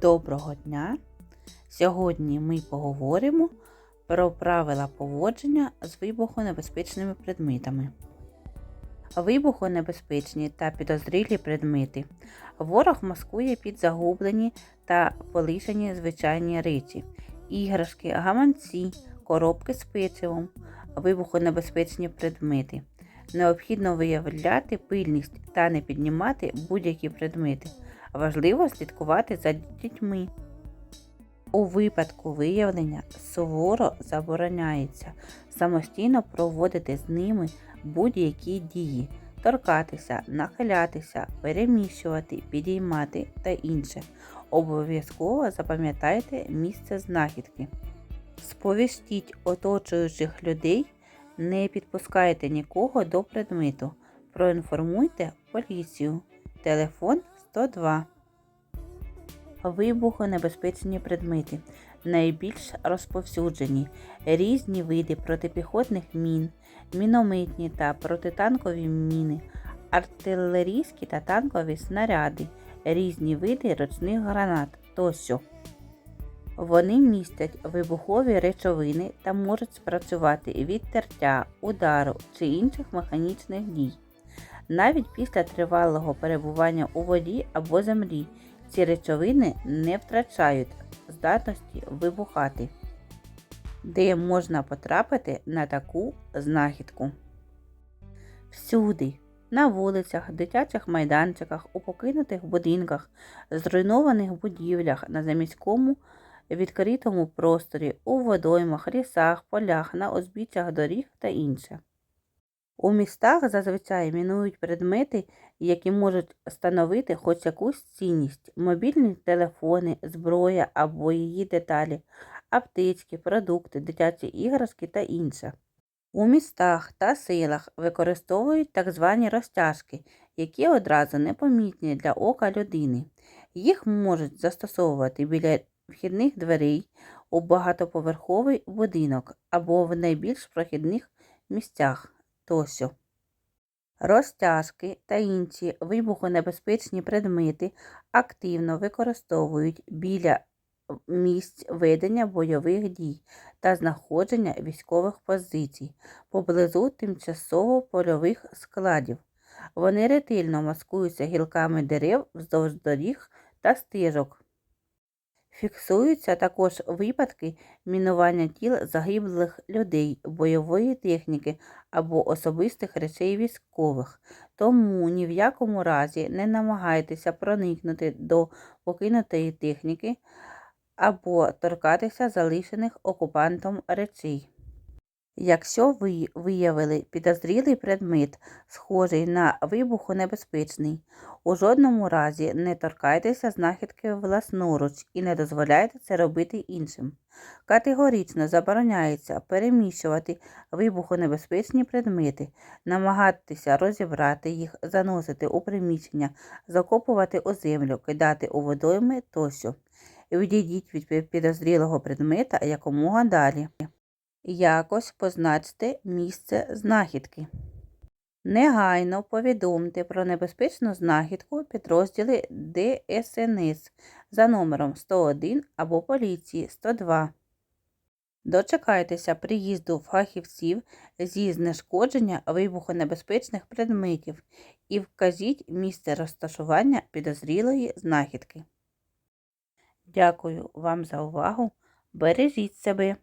Доброго дня! Сьогодні ми поговоримо про правила поводження з вибухонебезпечними предметами. Вибухонебезпечні та підозрілі предмети. Ворог маскує під загублені та полишені звичайні речі, іграшки, гаманці, коробки з печивом, вибухонебезпечні предмети. Необхідно виявляти пильність та не піднімати будь-які предмети. Важливо слідкувати за дітьми. У випадку виявлення суворо забороняється самостійно проводити з ними будь-які дії, торкатися, нахилятися, переміщувати, підіймати та інше. Обов'язково запам'ятайте місце знахідки. Сповістіть оточуючих людей, не підпускайте нікого до предмету. Проінформуйте поліцію. Телефон 102. Вибухонебезпечні предмети. Найбільш розповсюджені різні види протипіхотних мін, мінометні та протитанкові міни, артилерійські та танкові снаряди, різні види ручних гранат тощо. Вони містять вибухові речовини та можуть спрацювати від тертя, удару чи інших механічних дій. Навіть після тривалого перебування у воді або землі ці речовини не втрачають здатності вибухати, де можна потрапити на таку знахідку. Всюди, на вулицях, дитячих майданчиках, у покинутих будинках, зруйнованих будівлях, на заміському відкритому просторі, у водоймах, лісах, полях, на узбіччях доріг та інше. У містах зазвичай мінують предмети, які можуть становити хоч якусь цінність, мобільні телефони, зброя або її деталі, аптечки, продукти, дитячі іграшки та інше. У містах та селах використовують так звані розтяжки, які одразу непомітні для ока людини. Їх можуть застосовувати біля вхідних дверей у багатоповерховий будинок або в найбільш прохідних місцях тощо. Розтяжки та інші вибухонебезпечні предмети активно використовують біля місць ведення бойових дій та знаходження військових позицій поблизу тимчасово польових складів. Вони ретельно маскуються гілками дерев вздовж доріг та стежок. Фіксуються також випадки мінування тіл загиблих людей, бойової техніки або особистих речей військових, тому ні в якому разі не намагайтеся проникнути до покинутої техніки або торкатися залишених окупантом речей. Якщо ви виявили підозрілий предмет, схожий на вибухонебезпечний, у жодному разі не торкайтеся знахідки власноруч і не дозволяйте це робити іншим. Категорично забороняється переміщувати вибухонебезпечні предмети, намагатися розібрати їх, заносити у приміщення, закопувати у землю, кидати у водойми тощо. Відійдіть від підозрілого предмета якомога далі. Якось позначте місце знахідки. Негайно повідомте про небезпечну знахідку підрозділи ДСНС за номером 101 або поліції 102. Дочекайтеся приїзду фахівців зі знешкодження вибухонебезпечних предметів і вкажіть місце розташування підозрілої знахідки. Дякую вам за увагу. Бережіть себе!